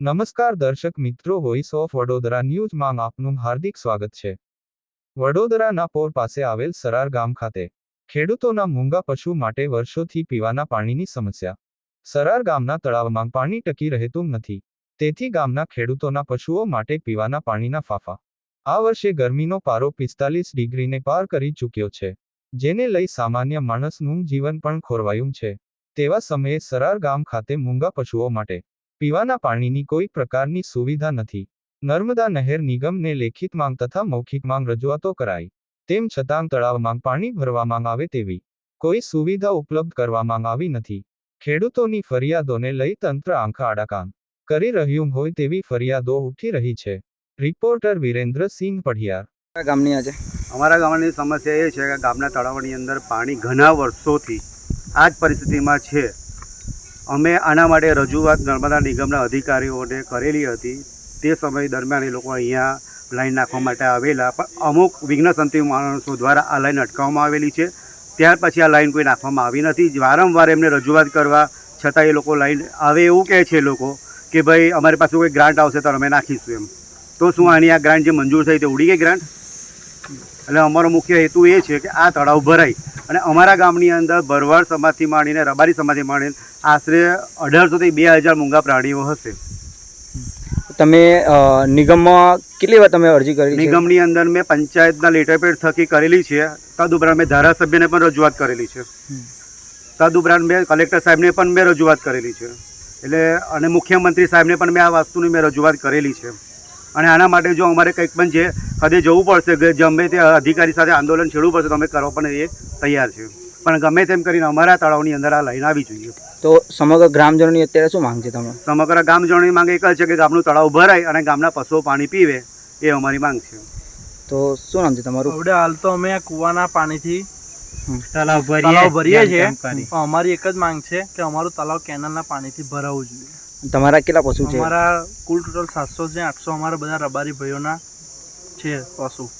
નમસ્કાર દર્શક મિત્રો વોઇસ ઓફ વડોદરા ન્યૂઝમાં આપનું હાર્દિક સ્વાગત છે. વડોદરાના પોર પાસે આવેલ સરાર ગામ ખાતે ખેડૂતોના મૂંગા પશુ માટે વર્ષોથી પીવાના પાણીની સમસ્યા. સરાર ગામના તળાવમાં પાણી ટકી રહેતું નથી. તેથી ગામના ખેડૂતોના પશુઓ માટે પીવાના પાણીના ફાફા. આ વર્ષે ગરમીનો પારો પિસ્તાલીસ ડિગ્રીને પાર કરી ચૂક્યો છે, જેને લઈ સામાન્ય માણસનું જીવન પણ ખોરવાયું છે. તેવા સમયે સરાર ગામ ખાતે મૂંગા પશુઓ માટે પીવાના પાણીની કોઈ પ્રકારની સુવિધા નથી. નર્મદા નહેર નિગમને લેખિત માંગ તથા મૌખિક માંગ રજૂઆતો કરાઈ. તેમ છતાં તળાવમાં પાણી ભરવામાં આવે તેવી કોઈ સુવિધા ઉપલબ્ધ કરવામાં આવી નથી. ખેડૂતોની ફરિયાદોને લઈ તંત્ર આંખા આડાકાન કરી રહ્યું હોય તેવી ફરિયાદો ઉઠી રહી છે. રિપોર્ટર વિરેન્દ્રસિંહ પઢિયાર. ગામની આજે? અમારા ગામની સમસ્યા એ છે કે ગામના તળાવની અંદર પાણી ઘણા વર્ષોથી આ જ પરિસ્થિતિમાં છે. અમે આના માટે રજૂઆત નર્મદા નિગમના અધિકારીઓને કરેલી હતી. તે સમય દરમિયાન એ લોકો અહીંયા લાઈન નાખવા માટે આવેલા. પણ અમુક વિઘ્નસંતિ માણસો દ્વારા આ લાઈન અટકાવવામાં આવેલી છે. ત્યાર પછી આ લાઈન કોઈ નાખવામાં આવી નથી. વારંવાર એમને રજૂઆત કરવા છતાં એ લોકો લાઈન આવે એવું કહે છે લોકો કે ભાઈ અમારી પાસે કોઈ ગ્રાન્ટ આવશે તો અમે નાખીશું એમ. તો શું આની આ ગ્રાન્ટ જે મંજૂર થઈ તે ઉડી ગઈ ગ્રાન્ટ એટલે અમારો મુખ્ય હેતુ એ છે કે આ તળાવ ભરાય. અને અમારા ગામની અંદર ભરવાડ સમાજથી માંડીને રબારી સમાજથી માંડીને આશરે અઢારસોથી બે હજાર મૂંગા પ્રાણીઓ હશે. તમે નિગમમાં કેટલી વાર તમે અરજી કરી નિગમની અંદર મેં પંચાયતના લેટરપેડ થકી કરેલી છે. તદુપરાંત મેં ધારાસભ્યને પણ રજૂઆત કરેલી છે. તદુપરાંત મેં કલેક્ટર સાહેબને પણ મેં રજૂઆત કરેલી છે. એટલે અને મુખ્યમંત્રી સાહેબને પણ મેં આ વસ્તુની મેં રજૂઆત કરેલી છે. અને આના માટે જો અમારે કંઈક પણ જે હદે જવું પડશે કે ગમે તે અધિકારી સાથે આંદોલન છેડવું પડશે તો અમે કરવા પણ એ તૈયાર છે પણ ગમે તેમ કરીને અમારા તળાવની અંદર આ લાઈન આવી જોઈએ. તો સમગ્ર ગ્રામજનોની અત્યારે શું માંગ છે તમે સમગ્ર ગામજનોની માંગ એક જ છે કે ગામનું તળાવ ભરાય અને ગામના પશુઓ પાણી પીવે એ અમારી માંગ છે. તો શું નામ છે તમારું? હવે હાલ તો અમે આ કૂવાના પાણીથી. તલાવ ભરીએ છીએ. અમારી એક જ માંગ છે કે અમારું તલાવ કેનાલના પાણીથી ભરાવવું જોઈએ. તમારા કેટલા પશુ છે? અમારા કુલ ટોટલ સાતસો છે, આઠસો અમારા બધા રબારી ભાઈઓના છે પશુ.